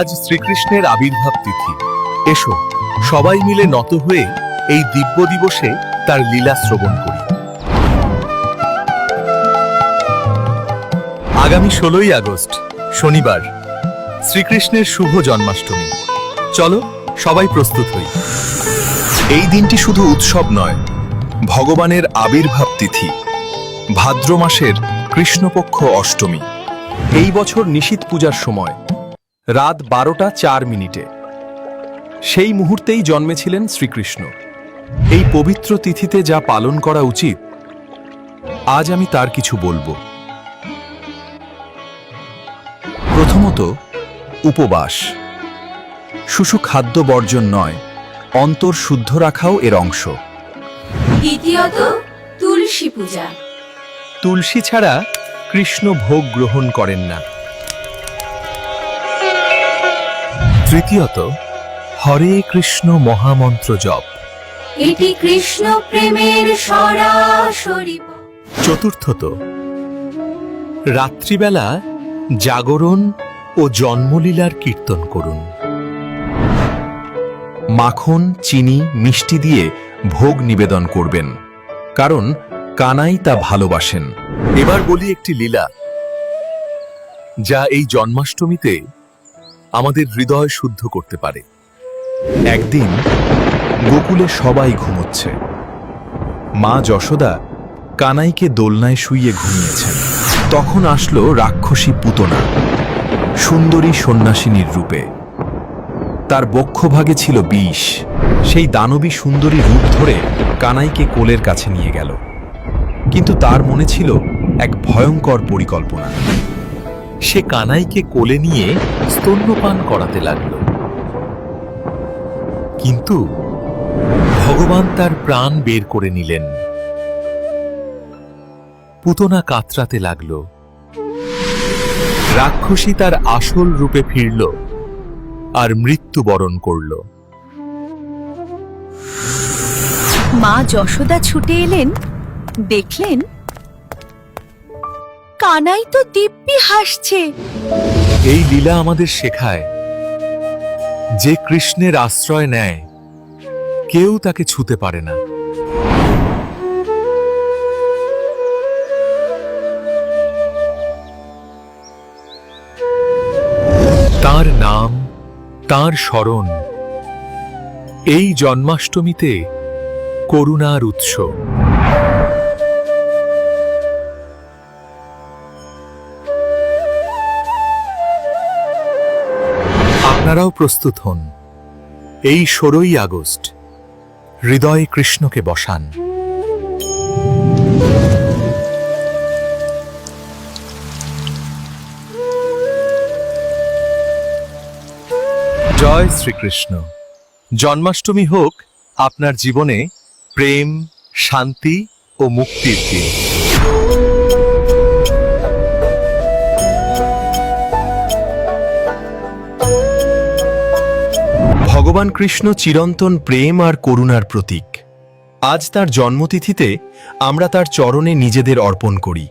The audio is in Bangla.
আজ শ্রীকৃষ্ণের আবির্ভাব তিথি। এসো, সবাই মিলে নত হয়ে এই দিব্য দিবসে তার লীলা শ্রবণ করি। আগামী ষোলোই আগস্ট, শনিবার, শ্রীকৃষ্ণের শুভ জন্মাষ্টমী। চলো, সবাই প্রস্তুত হই। এই দিনটি শুধু উৎসব নয়, ভগবানের আবির্ভাব তিথি, ভাদ্র মাসের কৃষ্ণপক্ষ অষ্টমী। এই বছর নিশীত পূজার সময় রাত বারোটা চার মিনিটে। সেই মুহূর্তেই জন্মেছিলেন শ্রীকৃষ্ণ। এই পবিত্র তিথিতে যা পালন করা উচিত আজ আমি তার কিছু বলব। প্রথমত উপবাস। শুশু খাদ্য বর্জন নয় অন্তর শুদ্ধ রাখাও এর অংশ। দ্বিতীয়ত তুলসী পূজা। তুলসী ছাড়া কৃষ্ণ ভোগ গ্রহণ করেন না। তৃতীয়ত হরে কৃষ্ণ মহামন্ত্র জপ। এটি কৃষ্ণ প্রেমের সরাসরি চতুর্থত রাত্রিবেলা জাগরণ ও জন্মলীলার কীর্তন করুন। মাখন চিনি মিষ্টি দিয়ে ভোগ নিবেদন করবেন কারণ কানাই তা ভালোবাসেন। এবার বলি একটি লীলা যা এই জন্মাষ্টমীতে আমাদের হৃদয় শুদ্ধ করতে পারে। একদিন গোকুলে সবাই ঘুমোচ্ছে। মা যশোদা কানাইকে দোলনায় শুইয়ে ঘুমিয়েছেন। তখন আসলো রাক্ষসী পুতনা, সুন্দরী সন্ন্যাসিনীর রূপে। তার বক্ষভাগে ছিল বিষ। সেই দানবী সুন্দরী রূপ ধরে কানাইকে কোলের কাছে নিয়ে গেল। কিন্তু তার মনে ছিল এক ভয়ঙ্কর পরিকল্পনা। সে কানাইকে কোলে নিয়ে স্তন্যপান করাতে লাগল। কিন্তু ভগবান তার প্রাণ বের করে নিলেন। পুতনা কাতরাতে লাগল। রাক্ষসী তার আসল রূপে ফিরল আর মৃত্যুবরণ করল। মা যশোদা ছুটে এলেন, দেখলেন কানাই তো দিব্যি হাসছে। এই লীলা আমাদের শেখায়, যে কৃষ্ণের আশ্রয় নেয়, কেউ তাকে ছুতে পারে না। তার নাম, তার স্মরণ, এই জন্মাষ্টমীতে করুণার উৎস। আপনারাও প্রস্তুত হন। এই ষোলোই আগস্ট, হৃদয়ে কৃষ্ণকে বসান। জয় শ্রীকৃষ্ণ। জন্মাষ্টমী হোক আপনার জীবনে প্রেম, শান্তি ও মুক্তির দিন। ভগবান কৃষ্ণ চিরন্তন প্রেম আর করুণার প্রতীক। আজ তার জন্মতিথিতে আমরা তার চরণে নিজেদের অর্পণ করি।